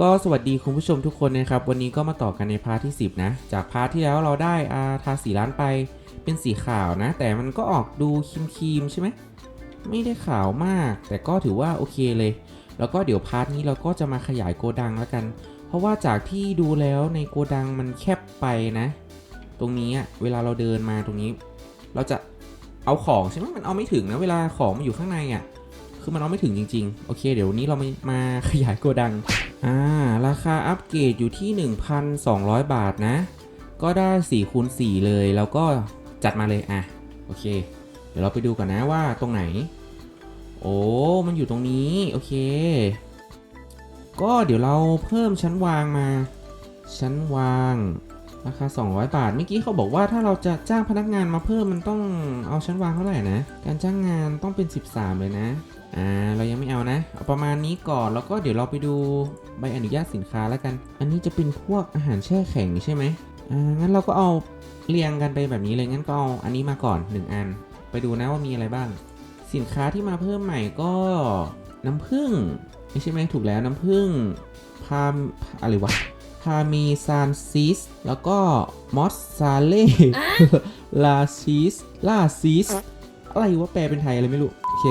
ก็สวัสดีคุณผู้ชมทุกคนนะครับ วันนี้ก็มาต่อกันในพาร์ทที่ 10 นะ จากพาร์ทที่แล้วเราได้อาทาสีร้านไปเป็นสีขาวนะ แต่มันก็ออกดูครีมๆใช่ไหมไม่ได้ขาวมาก แต่ก็ถือว่าโอเคเลย แล้วก็เดี๋ยวพาร์ทนี้เราก็จะมาขยายโกดังแล้วกัน เพราะว่าจากที่ดูแล้วในโกดังมันแคบไปนะ ตรงนี้เวลาเราเดินมาตรงนี้ เราจะเอาของใช่ไหมมันเอาไม่ถึงนะเวลาของมันอยู่ข้างในอะคือมันเอาไม่ถึงจริง ๆ โอเค เดี๋ยวนนี้เรามามาขยายโกดัง อ่าราคาอัปเกรดอยู่ที่ 1,200 บาทนะ ก็ได้4คูณ4เลย แล้วก็จัดมาเลยอะโอเค เดี๋ยวเราไปดูกันนะว่าตรงไหน โอ้ มันอยู่ตรงนี้ โอเค ก็เดี๋ยวเราเพิ่มชั้นวางมา ชั้นวาง ราคา 200 บาท เมื่อกี้เขาบอกว่าถ้าเราจะจ้างพนักงานมาเพิ่มมันต้องเอาชั้นวางเท่าไหร่นะ การจ้างงานต้องเป็น 13 เลยนะ อ่า เรายังไม่เอานะ เอาประมาณนี้ก่อน แล้วก็เดี๋ยวเราไปดูใบอนุญาตสินค้าแล้วกัน อันนี้จะเป็นพวกอาหารแช่แข็งใช่ไหมอ่า งั้นเราก็เอาเรียงกันไปแบบนี้เลย งั้นก็เอาอันนี้มาก่อน 1 อัน ไปดูนะว่ามีอะไรบ้าง สินค้าที่มาเพิ่มใหม่ก็น้ำผึ้ง ไม่ใช่ไหมถูกแล้วน้ำผึ้งพามอะไรวะ พาเมซานซีสแล้วก็มอสซาเล่ลาซีสลาซีสอะไรวะแปลเป็นไทยอะไรไม่รู้ โอเค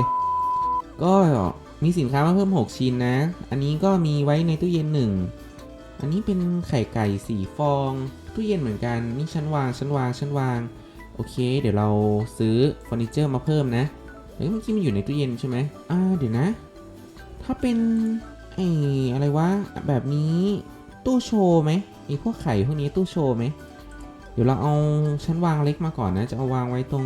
ก็มีสินค้ามาเพิ่ม 6 ชิ้นนะ อันนี้ก็มีไว้ในตู้เย็นหนึ่งอันนี้เป็นไข่ไก่สีฟอง ตู้เย็นเหมือนกัน นี่ชั้นวางชั้นวางชั้นวาง โอเค เดี๋ยวเราซื้อเฟอร์นิเจอร์มาเพิ่มนะ เฮ้ยเมื่อกี้มันอยู่ในตู้เย็นใช่ไหมอ่าเดี๋ยวนะ ถ้าเป็นไอ้อะไรวะแบบนี้ ตู้โชว์ไหมไอ้พวกไข่พวกนี้ตู้โชว์ไหมเดี๋ยวเราเอาชั้นวางเล็กมาก่อนนะ จะเอาวางไว้ตรง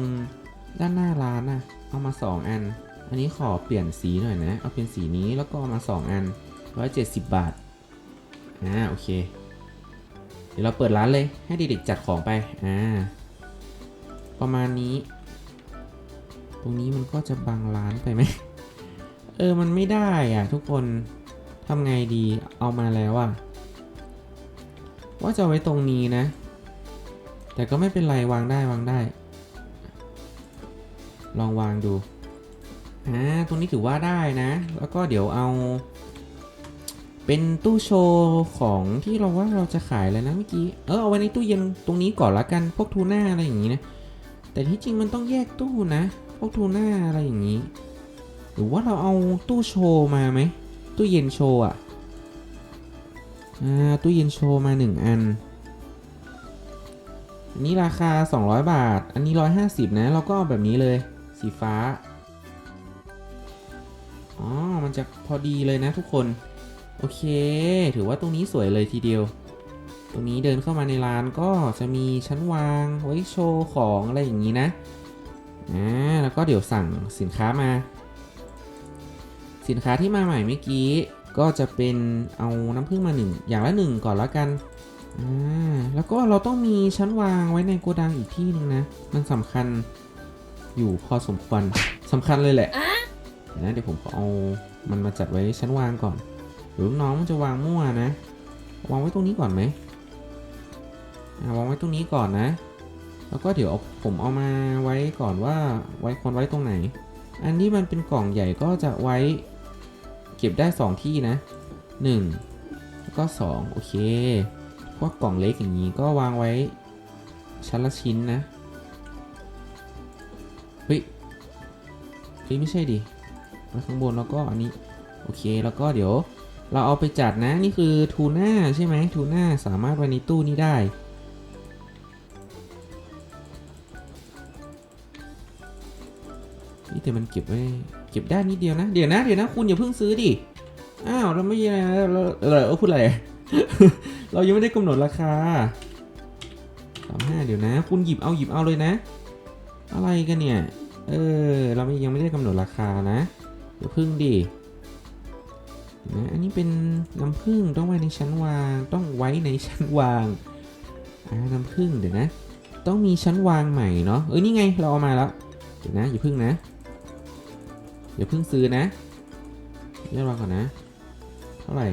ด้านหน้าร้านนะเอามา 2 อัน อันนี้ขอเปลี่ยนสีหน่อยนะ เอาเป็นสีนี้แล้วก็เอามา 2 อัน 170 บาท อ่า โอเค เดี๋ยวเราเปิดร้านเลย ให้เด็กๆจัดของไป อ่า ประมาณนี้ ตรงนี้มันก็จะบังร้านไปไหม เออ มันไม่ได้อะทุกคน ทำไงดี เอามาแล้วอะ ว่าจะไว้ตรงนี้นะ แต่ก็ไม่เป็นไรวางได้วางได้ ลองวางดูอ่าตรงนี้ถือว่าได้นะ แล้วก็เดี๋ยวเอา เป็นตู้โชว์ของที่เราว่าเราจะขายเลยนะเมื่อกี้ เออเอาไว้ในตู้เย็นตรงนี้ก่อนละกัน พวกทูน่าอะไรอย่างนี้นะ แต่ที่จริงมันต้องแยกตู้นะ พวกทูน่าอะไรอย่างนี้ หรือว่าเราเอาตู้โชว์มาไหม ตู้เย็นโชว์อะอ่า ตู้เย็นโชว์มา 1 อัน อันนี้ราคา 200 บาท อันนี้ 150 นะเราก็แบบนี้เลย สีฟ้า อ๋อ มันจะพอดีเลยนะทุกคน โอเค ถือว่าตรงนี้สวยเลยทีเดียว ตรงนี้เดินเข้ามาในร้านก็จะมีชั้นวางไว้โชว์ของอะไรอย่างนี้นะ อ่า แล้วก็เดี๋ยวสั่งสินค้ามา สินค้าที่มาใหม่เมื่อกี้ ก็จะเป็นเอาน้ำผึ้งมาหนึ่งอย่างละหนึ่งก่อนละกันอ่าแล้วก็เราต้องมีชั้นวางไว้ในโกดังอีกที่หนึ่งนะ มันสำคัญอยู่พอสมควรสำคัญเลยแหละเดี๋ยวนะเดี๋ยวผมขอเอามันมาจัดไว้ชั้นวางก่อนหรือน้องมันจะวางมั่วนะ วางไว้ตรงนี้ก่อนไหมอ่าวางไว้ตรงนี้ก่อนนะ แล้วก็เดี๋ยวเอาผมเอามาไว้ก่อนว่าไว้ควรไว้ตรงไหน อันนี้มันเป็นกล่องใหญ่ก็จะไว้ เก็บได้ 2 ที่นะ 1 แล้วก็ 2 โอเค พวกกล่องเล็กอย่างนี้ก็วางไว้ ชั้นละชิ้นนะ เฮ้ยเฮ้ยไม่ใช่ดิไว้ข้างบนแล้วก็อันนี้ โอเคแล้วก็เดี๋ยว เราเอาไปจัดนะ นี่คือทูน่าใช่ไหมทูน่าสามารถไว้ในตู้นี้ได้ นี่แต่มันเก็บไว้เก็บได้นิดเดียวนะ เดี๋ยวนะเดี๋ยวนะคุณอย่าเพิ่งซื้อดิ อ้าวเราไม่เราเราเราเราพูดอะไร เรายังไม่ได้กำหนดราคาสามห้าเดี๋ยวนะ คุณหยิบเอาหยิบเอาเลยนะ อะไรกันเนี่ย เออเราไม่ยังไม่ได้กำหนดราคานะเดี๋ยวพึ่งดินะอันนี้เป็นน้ำผึ้งต้องไว้ในชั้นวางต้องไว้ในชั้นวางอ่าน้ำผึ้งเดี๋ยวนะ ต้องมีชั้นวางใหม่เนาะเออนี่ไงเราเอามาแล้วเดี๋ยวนะอย่าพึ่งนะ อย่าเพึ่งซื้อนะยอดวางก่อนนะ เท่าไหร่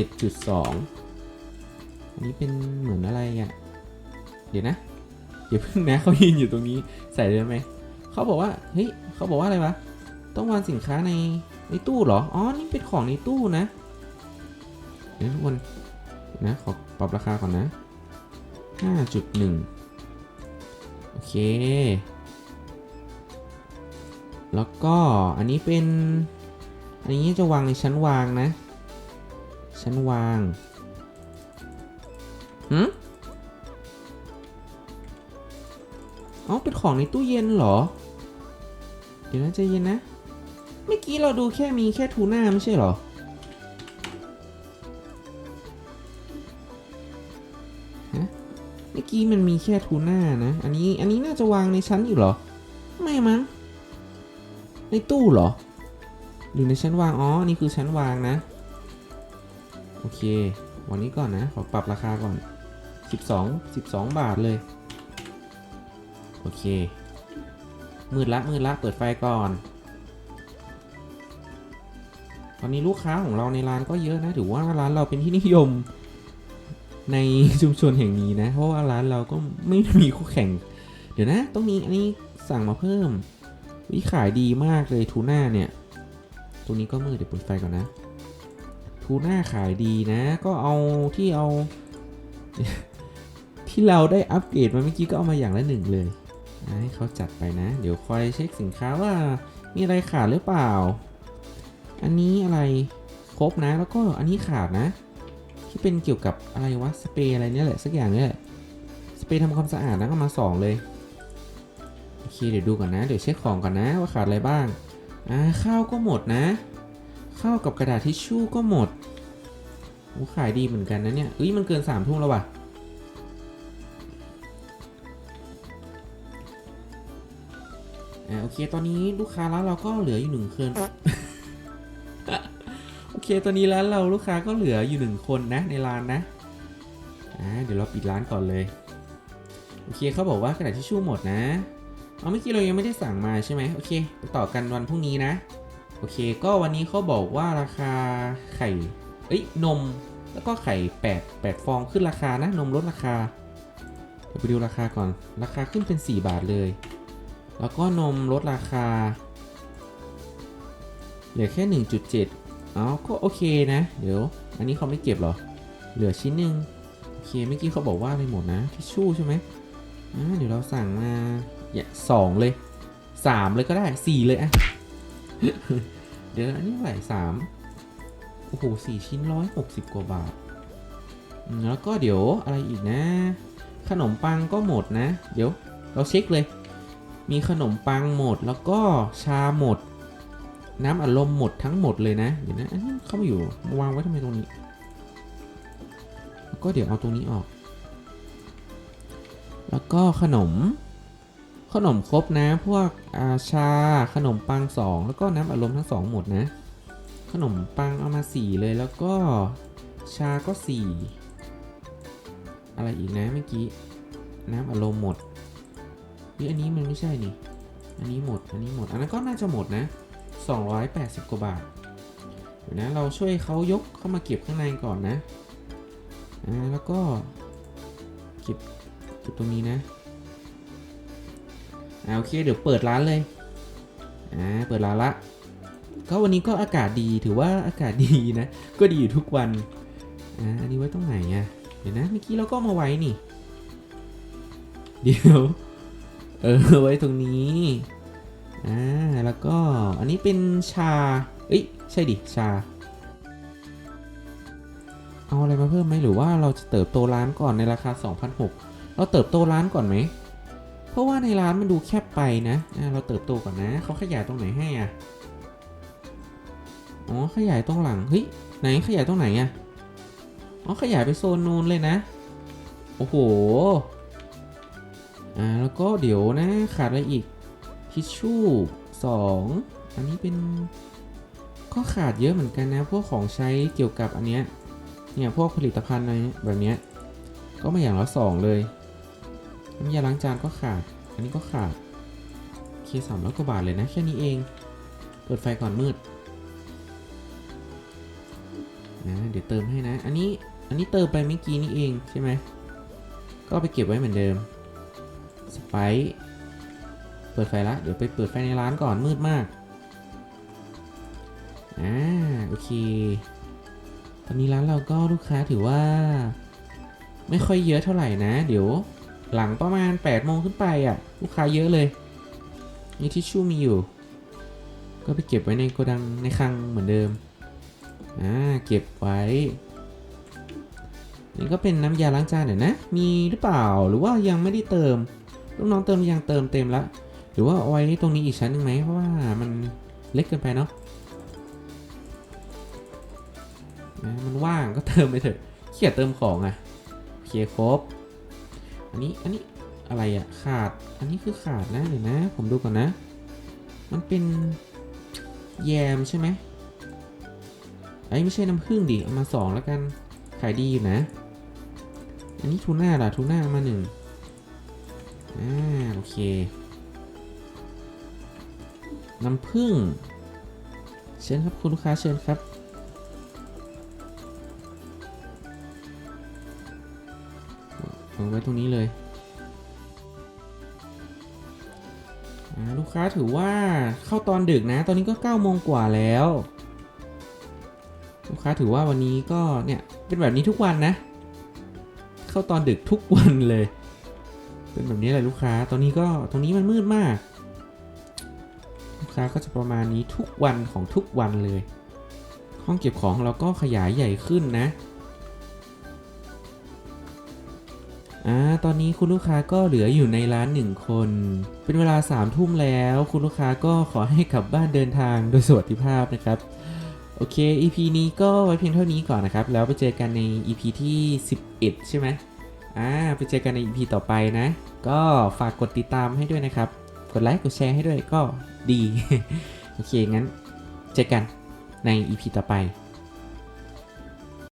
11.2 อันนี้เป็นเหมือนอะไรอะ เดี๋ยวนะ อย่าเพึ่งนะเขายืนอยู่ตรงนี้ใส่ได้ไหม เขาบอกว่า เฮ้ยเขาบอกว่าอะไรวะ ต้องวางสินค้าในในตู้เหรอ อ๋อ นี่เป็นของในตู้นะ เดี๋ยวทุกคนนะ ขอปรับราคาก่อนนะ 5.1 โอเค แล้วก็อันนี้เป็น อันนี้จะวางในชั้นวางนะ ชั้นวางหืมอ้าเป็นของในตู้เย็นเหรอ เดี๋ยวนะใจเย็นนะ เมื่อกี้เราดูแค่มีแค่ทูน่าไม่ใช่เหรอ ฮะ เมื่อกี้มันมีแค่ทูน่านะ อันนี้ อันนี้น่าจะวางในชั้นอีกเหรอ ไม่มั้ง ในตู้เหรอ หรือในชั้นวาง อ๋อนนี้คือชั้นวางนะ โอเค วันนี้ก่อนนะ ขอปรับราคาก่อน 12 12 บาทเลย โอเค มืดละ มืดละ เปิดไฟก่อน ตอนนี้ลูกค้าของเราในร้านก็เยอะนะ ถือว่าร้านเราเป็นที่นิยม ในชุมชนแห่งนี้นะ เพราะว่าร้านเราก็ไม่มีคู่แข่ง เดี๋ยวนะ ตรงนี้อันนี้สั่งมาเพิ่ม วิขายดีมากเลยทูน่าเนี่ย ตรงนี้ก็มืดเดี๋ยวปิดไฟก่อนนะ ทูน่าขายดีนะ ก็เอาที่เอา ที่เราได้อัปเกรดมาเมื่อกี้ก็เอามาอย่างละหนึ่งเลยให้เขาจัดไปนะ เดี๋ยวคอยเช็คสินค้าว่ามีอะไรขาดหรือเปล่า อันนี้อะไรครบนะ แล้วก็อันนี้ขาดนะ ที่เป็นเกี่ยวกับอะไรวะสเปรย์อะไรเนี่ยแหละสักอย่างเนี่ยแหละสเปรย์ทำความสะอาดนะเอามาสองเลย โอเคเดี๋ยวดูก่อนนะ เดี๋ยวเช็คของก่อนนะว่าขาดอะไรบ้าง อ่าข้าวก็หมดนะ ข้าวกับกระดาษทิชชู่ก็หมดโอ้ขายดีเหมือนกันนะเนี่ยเอ้ยมันเกินสามทุ่มแล้วว่ะอ่าโอเคตอนนี้ลูกค้าร้านเราก็เหลืออยู่หนึ่งคนโอเคตอนนี้ร้านเราลูกค้าก็เหลืออยู่หนึ่งคนนะในร้านนะอ่าเดี๋ยวเราปิดร้านก่อนเลย โอเคเขาบอกว่ากระดาษทิชชู่หมดนะ เอาเมื่อกี้เรายังไม่ได้สั่งมาใช่ไหมโอเคไปต่อกันวันพรุ่งนี้นะ โอเค ก็วันนี้เขาบอกว่าราคาไข่เอ้ยนม แล้วก็ไข่8 8ฟองขึ้นราคานะนมลดราคาเดี๋ยวไปดูราคาก่อน ราคาขึ้นเป็น 4 บาทเลย แล้วก็นมลดราคา เหลือแค่ 1.7อ๋อก็โอเคนะ เดี๋ยว อันนี้เขาไม่เก็บหรอ เหลือชิ้นหนึ่งโอเคเมื่อกี้เขาบอกว่าอะไรหมดนะทิชชู่ใช่ไหมอ่าเดี๋ยวเราสั่งมา อย่าสองเลยสามเลยก็ได้สี่เลยอะเดี๋ยวอันนี้เท่าไหร่สามโอ้โหสี่ชิ้นร้อยหกสิบกว่าบาท แล้วก็เดี๋ยวอะไรอีกนะ ขนมปังก็หมดนะ เดี๋ยวเราเช็คเลย มีขนมปังหมดแล้วก็ชาหมด น้ำอัดลมหมดทั้งหมดเลยนะ เดี๋ยวนะอันนี้เข้ามาอยู่วางไว้ทำไมตรงนี้ แล้วก็เดี๋ยวเอาตรงนี้ออก แล้วก็ขนม ขนมครบนะ พวกอาชา ขนมปังสองแล้วก็น้ำอัดลมทั้งสองหมดนะ ขนมปังเอามาสี่เลยแล้วก็ชาก็สี่อะไรอีกนะเมื่อกี้ น้ำอัดลมหมดเฮ้ยอันนี้มันไม่ใช่นี่ อันนี้หมด อันนี้หมด อันนั้นก็น่าจะหมดนะ 280 กว่าบาทเดี๋ยวนะเราช่วยเขายกเข้ามาเก็บข้างในก่อนนะ อ่า แล้วก็เก็บเก็บตรงนี้นะ อ่าโอเคเดี๋ยวเปิดร้านเลยอ่าเปิดร้านละก็วันนี้ก็อากาศดีถือว่าอากาศดีนะ ก็ดีอยู่ทุกวันอ่าอันนี้ไว้ตรงไหนอะเดี๋ยวนะเมื่อกี้เราก็มาไว้นี่ เดี๋ยวเออไว้ตรงนี้อ่าแล้วก็อันนี้เป็นชาเอ้ยใช่ดิชา เอาอะไรมาเพิ่มไหมหรือว่าเราจะเติบโตร้านก่อนในราคา2,600เราเติบโตร้านก่อนไหม เพราะว่าในร้านมันดูแคบไปนะเราเติบโตก่อนนะ เขาขยายตรงไหนให้อะ อ๋อ ขยายตรงหลัง เฮ้ย ไหนขยายตรงไหนอะ อ๋อ ขยายไปโซนนู้นเลยนะ โอ้โห อ่า แล้วก็เดี๋ยวนะ ขาดอะไรอีก ทิชชู่สองอันนี้เป็น ก็ขาดเยอะเหมือนกันนะ พวกของใช้เกี่ยวกับอันเนี้ย เนี่ย พวกผลิตภัณฑ์อะไรแบบเนี้ย ก็มาอย่างละสองเลย น้ำยาล้างจานก็ขาด อันนี้ก็ขาดเคสามร้อยกว่าบาทเลยนะ แค่นี้เอง เปิดไฟก่อนมืดนะเดี๋ยวเติมให้นะ อันนี้ อันนี้เติมไปเมื่อกี้นี่เองใช่ไหม ก็ไปเก็บไว้เหมือนเดิม สไปซ์เปิดไฟละ เดี๋ยวไปเปิดไฟในร้านก่อนมืดมาก อ่า โอเค ตอนนี้ร้านเราก็ลูกค้าถือว่า ไม่ค่อยเยอะเท่าไหร่นะ เดี๋ยว หลังประมาณ8โมงขึ้นไปอะ ลูกค้าเยอะเลยนี่ทิชชู่มีอยู่ ก็ไปเก็บไว้ในโกดังในคลังเหมือนเดิม อ่า เก็บไว้ นี่ก็เป็นน้ำยาล้างจานเดี๋ยวนะ มีหรือเปล่า หรือว่ายังไม่ได้เติม ลูกน้องเติมยังเติมเต็มละ หรือว่าเอาไว้ตรงนี้อีกชั้นหนึ่งไหม เพราะว่ามันเล็กเกินไปเนาะมันว่างก็เติมไปเถอะเขียเติมของอะ่ะโอเคครบ อันนี้อันนี้อะไรอะขาด อันนี้คือขาดนะเดี๋ยวนะ ผมดูก่อนนะ มันเป็นแยมใช่ไหมไอ้ไม่ใช่น้ำผึ้งดิเอามาสองแล้วกันขายดีอยู่นะ อันนี้ทูน่าล่ะทูน่าเอามาหนึ่งอ่าโอเค น้ำผึ้งเชิญครับคุณลูกค้าเชิญครับ ไว้ตรงนี้เลย ลูกค้าถือว่าเข้าตอนดึกนะ ตอนนี้ก็9โมงกว่าแล้ว ลูกค้าถือว่าวันนี้ก็เนี่ยเป็นแบบนี้ทุกวันนะ เข้าตอนดึกทุกวันเลย เป็นแบบนี้แหละลูกค้า ตอนนี้ก็ตรงนี้มันมืดมาก ลูกค้าก็จะประมาณนี้ทุกวันของทุกวันเลย ห้องเก็บของเราก็ขยายใหญ่ขึ้นนะ อ่าตอนนี้คุณลูกค้าก็เหลืออยู่ในร้านหนึ่งคน เป็นเวลา3ามทุ่มแล้ว คุณลูกค้าก็ขอให้กลับบ้านเดินทางโดยสวัสดิภาพนะครับ โอเค EP นี้ก็ไว้เพียงเท่านี้ก่อนนะครับ แล้วไปเจอกันใน EP ที่ 11 ใช่ไหมอ่าไปเจอกันใน EP ต่อไปนะ ก็ฝากกดติดตามให้ด้วยนะครับ กดไลค์กดแชร์ให้ด้วยก็ดี โอเคงั้นเจอกันใน EP ต่อไป